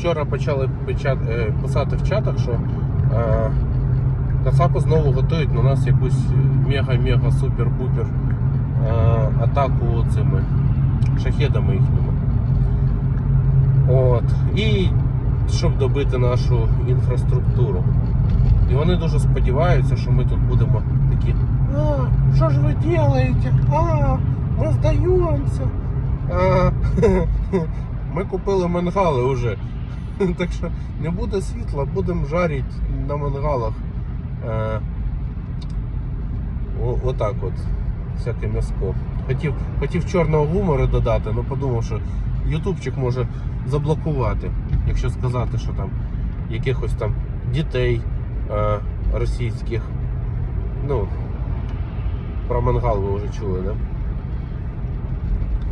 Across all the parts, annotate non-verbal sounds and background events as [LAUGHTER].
вчора почали е, писати в чатах, що е, Кацапи знову готують на нас якусь мега-мега супер-пупер е, атаку цими шахедами їхніми. От. І щоб добити нашу інфраструктуру. І вони дуже сподіваються, що ми тут будемо такі. А, що ж ви робите? А, ми здаємося. [LAUGHS] Ми купили мангали вже. [LAUGHS] Так що не буде світла, будемо жарити на мангалах. Е, отак от. Всяке м'яско. Хотів, хотів чорного гумору додати, але подумав, що ютубчик може заблокувати, якщо сказати, що там якихось там дітей е, російських. Ну, про мангал ви вже чули, да?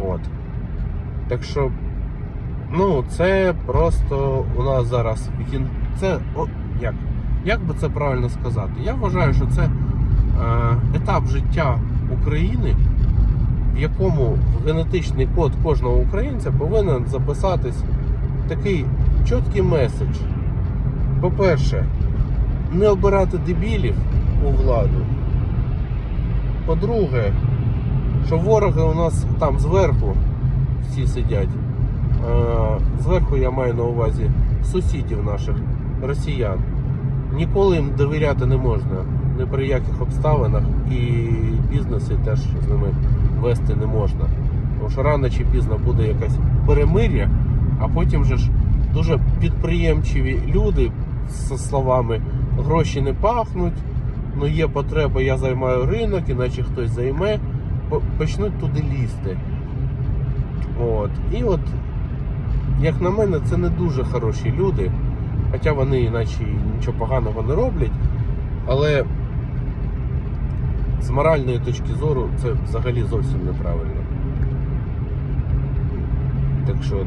От. Так що, ну, це просто у нас зараз. Це о, як? Як би це правильно сказати? Я вважаю, що це е, етап життя України, в якому в генетичний код кожного українця повинен записатись такий чіткий меседж. По-перше, не обирати дебілів у владу. По-друге, що вороги у нас там зверху всі сидять. Е, Зверху я маю на увазі сусідів наших росіян. Ніколи їм довіряти не можна ні при яких обставинах, і бізнеси теж з ними вести не можна. Тому що рано чи пізно буде якесь перемир'я, а потім же ж дуже підприємчиві люди з словами гроші не пахнуть, ну є потреба, я займаю ринок, іначе хтось займе, почнуть туди лізти. От. І от, як на мене, це не дуже хороші люди. Хоча вони іначе нічого поганого не роблять. Але з моральної точки зору це взагалі зовсім неправильно. Так що от.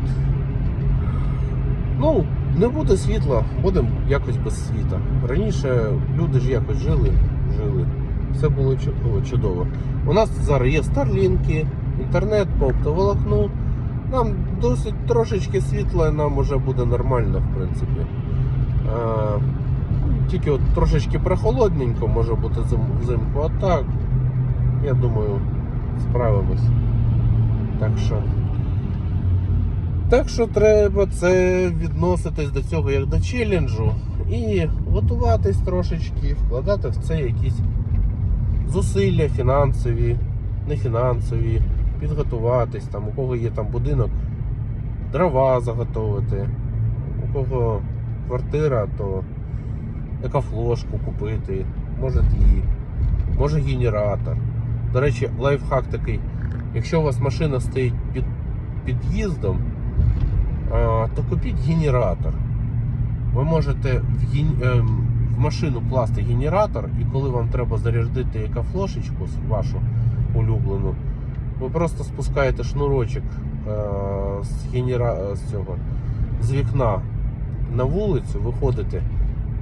Ну, не буде світла, будемо якось без світа. Раніше люди ж якось жили, жили. Все було чудово, чудово. У нас зараз є старлінки, інтернет по оптоволокну. Нам досить трошечки світла, і нам вже буде нормально, в принципі. А, тільки от трошечки прохолодненько може бути взимку, а так, я думаю, справимось. Так що. Так що треба це відноситись до цього як до челенджу і готуватись трошечки, вкладати в це якісь зусилля фінансові, не фінансові, підготуватись, там, у кого є там будинок, дрова заготовити, у кого квартира, то екофлошку купити, може дві, може генератор. До речі, лайфхак такий. Якщо у вас машина стоїть під під'їздом, то купіть генератор. Ви можете в, ген- ем, в машину класти генератор, і коли вам треба зарядити екофлошечку вашу улюблену, ви просто спускаєте шнурочок е, з, генера... з цього з вікна на вулицю, виходите,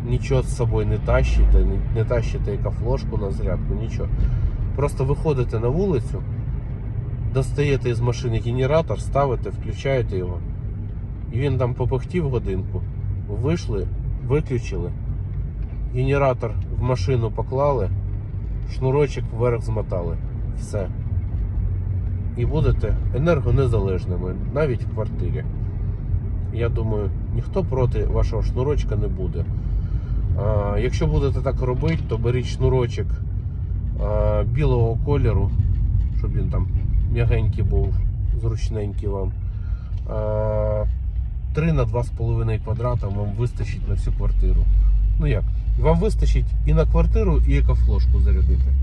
нічого з собою не тащите, не, тащите екофлошку на зарядку, нічого. Просто виходите на вулицю, достаєте із машини генератор, ставите, включаєте його. І він там попихтів годинку. Вийшли, виключили. Генератор в машину поклали, шнурочок вверх змотали. Все. І будете енергонезалежними, навіть в квартирі. Я думаю, ніхто проти вашого шнурочка не буде. А, якщо будете так робити, то беріть шнурочок а, білого кольору, щоб він там м'ягенький був, зручненький вам. А, 3 на 2,5 квадрата вам вистачить на всю квартиру. Ну як? Вам вистачить і на квартиру, і екофлошку зарядити.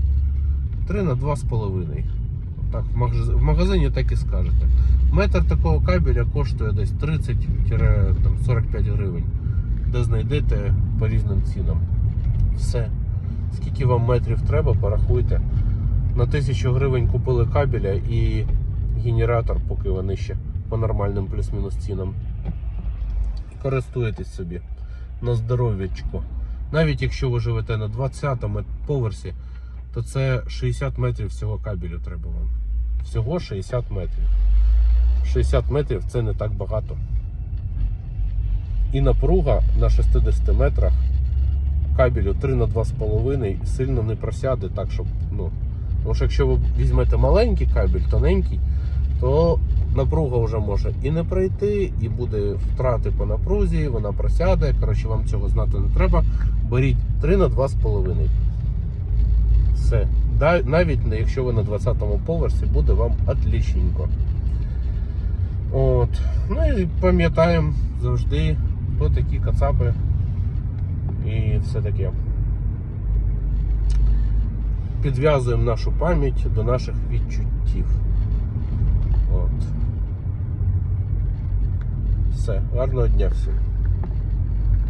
3 на 2,5. Так, в магазині так і скажете. Метр такого кабеля коштує десь 30-45 гривень. Де знайдете по різним цінам. Все. Скільки вам метрів треба, порахуйте. На 1000 гривень купили кабеля і генератор, поки вони ще по нормальним плюс-мінус цінам. Користуєтесь собі на здоров'ячко. Навіть якщо ви живете на 20-му поверсі, то це 60 метрів всього кабелю треба вам. Всього 60 метрів. 60 метрів це не так багато. І напруга на 60 метрах кабелю 3 на 2,5 сильно не просяде, так щоб, ну. Тому що якщо ви візьмете маленький кабель, тоненький, то напруга вже може і не пройти, і буде втрати по напрузі, вона просяде. Коротше, вам цього знати не треба. Беріть 3 на 2,5. Все. Навіть якщо ви на 20-му поверсі, буде вам отлічненько. От. Ну і пам'ятаємо завжди, хто такі кацапи і все таке. Підв'язуємо нашу пам'ять до наших відчуттів. От. Все, гарного дня всім.